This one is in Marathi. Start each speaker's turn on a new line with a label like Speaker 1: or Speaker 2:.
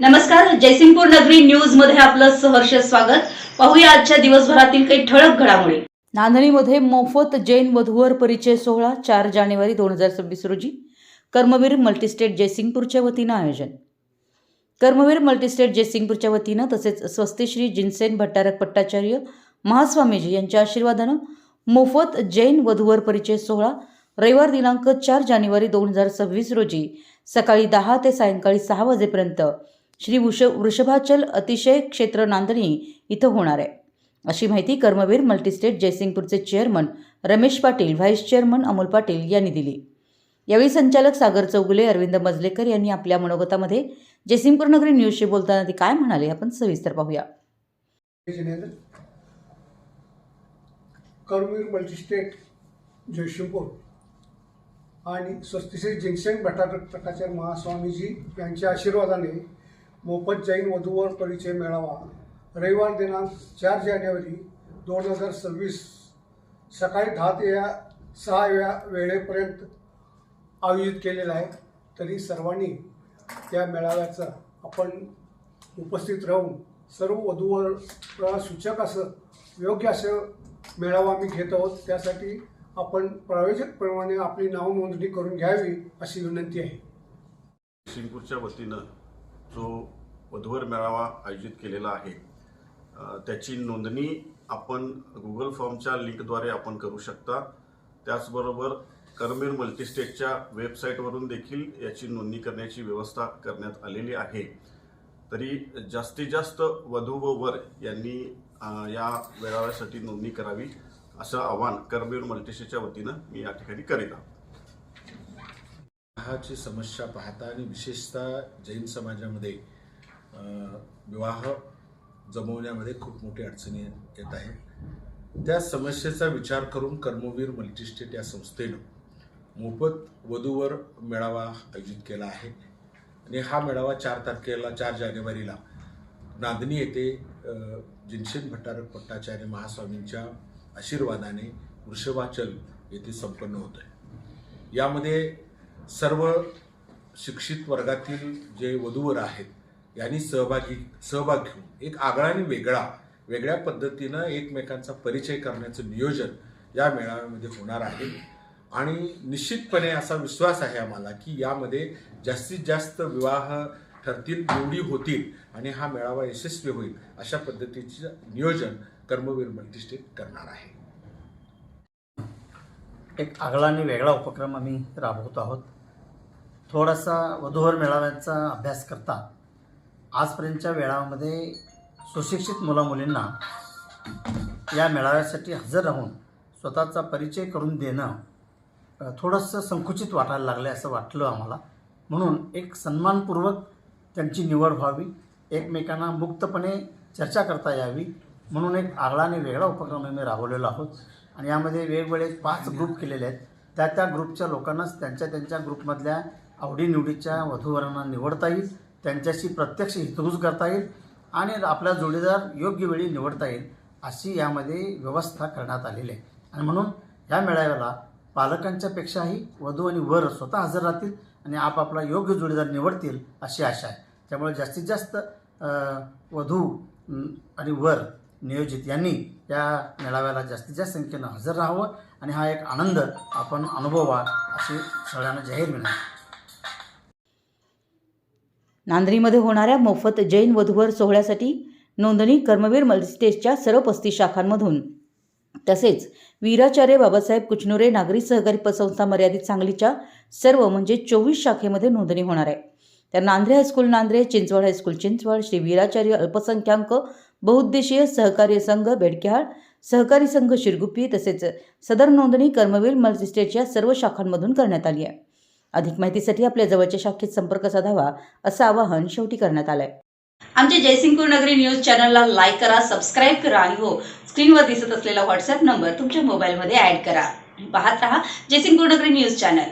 Speaker 1: नमस्कार जयसिंगपूर नगरी न्यूजमध्ये आपलं सहर्ष स्वागत. पाहूया आजच्या दिवसभरातील काही ठळक घडामोडी. नांदणीमध्ये मोफत जैन वधूवर परिचय सोहळा चार जानेवारी दोन हजार सव्वीस रोजी. कर्मवीर मल्टीस्टेट जयसिंगपूरच्या वतीनं आयोजन. कर्मवीर मल्टीस्टेट जयसिंगपूरच्या वतीनं तसेच स्वस्तिश्री जिनसेन भट्टारक पट्टाचार्य महास्वामीजी यांच्या आशीर्वादानं मोफत जैन वधूवर परिचय सोहळा रविवार दिनांक चार जानेवारी दोन हजार सव्वीस रोजी सकाळी दहा ते सायंकाळी सहा वाजेपर्यंत श्री वृष वृषभाचल अतिशय क्षेत्र नांदणी इथं होणार आहे. अशी माहिती Karmaveer multistate जयसिंगपूरचे chairman Ramesh Patil vice chairman Amol Patil यांनी दिली. यावेळी संचालक सागर चौगुले अरविंद मजलेकर यांनी आपल्या मनोगतामध्ये जयसिंगपूर नगरी न्यूजशी बोलताना ते काय म्हणाले आपण सविस्तर पाहूया.
Speaker 2: कर्मवीर मल्टीस्टेट जयसिंगपूर आणि स्वस्तिश्री जिंगसेन भट्टाचार्य महास्वामीजी यांच्या आशीर्वादाने मोफत जैन वधूवर परिचय मेळावा. रविवार दिनांक चार जानेवारी दोन हजार सव्वीस. सकाळी दहा ते या सहा या वेळेपर्यंत आयोजित केलेला आहे. तरी सर्वांनी त्या मेळाव्याचा आपण उपस्थित राहून सर्व वधूवर सूचक असं योग्य असं मेळावा आम्ही घेत आहोत. त्यासाठी आपण प्रायोजकप्रमाणे आपली नाव नोंदणी करून घ्यावी अशी विनंती आहे.
Speaker 3: सिंगपूरच्या वतीनं जो वधूवर मेळावा आयोजित केलेला आहे त्याची नोंदणी आपण गुगल फॉर्मच्या लिंकद्वारे आपण करू शकता. त्याचबरोबर करमेर मल्टीस्टेटच्या वेबसाईटवरून देखील याची नोंदणी करण्याची व्यवस्था करण्यात आलेली आहे. तरी जास्तीत जास्त वधू व वर यांनी या मेळाव्यासाठी नोंदणी करावी असं आवाहन करमेर मल्टीस्टेटच्या वतीनं मी या ठिकाणी करीत आहोत
Speaker 4: विवाहाची समस्या पाहता आणि विशेषतः जैन समाजामध्ये विवाह जमवण्यामध्ये खूप मोठी अडचणी येत आहे. त्या समस्येचा विचार करून कर्मवीर मल्टीस्टेट या संस्थेनं मोफत वधूवर मेळावा आयोजित केला आहे. आणि हा मेळावा चार तारखेला चार जानेवारीला नांदणी येथे जिनशेन भट्टारक पट्टाचार्य महास्वामींच्या आशीर्वादाने वृषभाचल येथे संपन्न होत आहे यामध्ये सर्व शिक्षित वर्गातील जे वधूवर आहेत यांनी सहभागी सहभाग घेऊन एक आगळा आणि वेगळा वेगळ्या पद्धतीनं एकमेकांचा परिचय करण्याचं नियोजन या मेळाव्यामध्ये होणार आहे. आणि निश्चितपणे असा विश्वास आहे आम्हाला की यामध्ये जास्तीत जास्त विवाह ठरतील निवडी होतील आणि हा मेळावा यशस्वी होईल अशा पद्धतीचं नियोजन कर्मवीर मल्टीस्टेट करणार आहे.
Speaker 5: एक आगळा आणि वेगळा उपक्रम आम्ही राबवत आहोत. थोडासा वधूवर मेळाव्यांचा अभ्यास करता आजपर्यंतच्या वेळामध्ये सुशिक्षित मुलामुलींना या मेळाव्यासाठी हजर राहून स्वतःचा परिचय करून देणं थोडंसं संकुचित वाटायला लागलं असं वाटलं आम्हाला. म्हणून एक सन्मानपूर्वक त्यांची निवड व्हावी एकमेकांना मुक्तपणे चर्चा करता यावी म्हणून एक आगळा आणि वेगळा उपक्रम आम्ही राबवलेलो आहोत. आणि यामध्ये वेगवेगळे पाच ग्रुप केलेले आहेत. त्या त्या ग्रुपच्या लोकांनाच त्यांच्या त्यांच्या ग्रुपमधल्या आवडीनिवडीच्या वधूवरांना निवडता येईल त्यांच्याशी प्रत्यक्ष हितगुज करता येईल आणि आपला जोडीदार योग्य वेळी निवडता येईल अशी यामध्ये व्यवस्था करण्यात आलेली आहे. आणि म्हणून या मेळाव्याला पालकांच्यापेक्षाही वधू आणि वर स्वतः हजर राहतील आणि आपापला योग्य जोडीदार निवडतील अशी आशा आहे. त्यामुळे जास्तीत जास्त वधू आणि वर नियोजित यांनी या मेळाव्याला जास्तीत जास्त संख्येनं हजर राहावं आणि हा एक आनंद आपण अनुभवा अशी सगळ्यांना जाहीर विनंती
Speaker 1: नांदणीमध्ये होणाऱ्या मोफत जैन वधूवर सोहळ्यासाठी नोंदणी कर्मवीर मल्टीस्टेजच्या सर्व पस्तीस शाखांमधून. तसेच वीराचार्य बाबासाहेब कुचनुरे नागरी सहकारी पतसंस्था मर्यादित सांगलीच्या सर्व म्हणजे चोवीस शाखेमध्ये नोंदणी होणार आहे. तर Nandre high school Nandre Chinchwad high school Chinchwad Shri Veeracharya अल्पसंख्याक बहुउद्देशीय सहकार्य संघ बेडक्याळ सहकारी संघ शिरगुप्पी तसेच सदर नोंदणी कर्मवीर मल्टीस्टेटच्या सर्व शाखांमधून करण्यात आली आहे. अधिक माहितीसाठी आपल्या जवळच्या शाखेत संपर्क साधावा असं आवाहन शेवटी करण्यात आलंय. आमच्या जयसिंगपूर नगरी न्यूज चॅनलला लाईक करा सबस्क्राईब करा आणि हो स्क्रीनवर दिसत असलेला व्हॉट्सअप नंबर तुमच्या मोबाईलमध्ये ऍड करा. पाहत रहा जयसिंगपूर नगरी न्यूज चॅनल.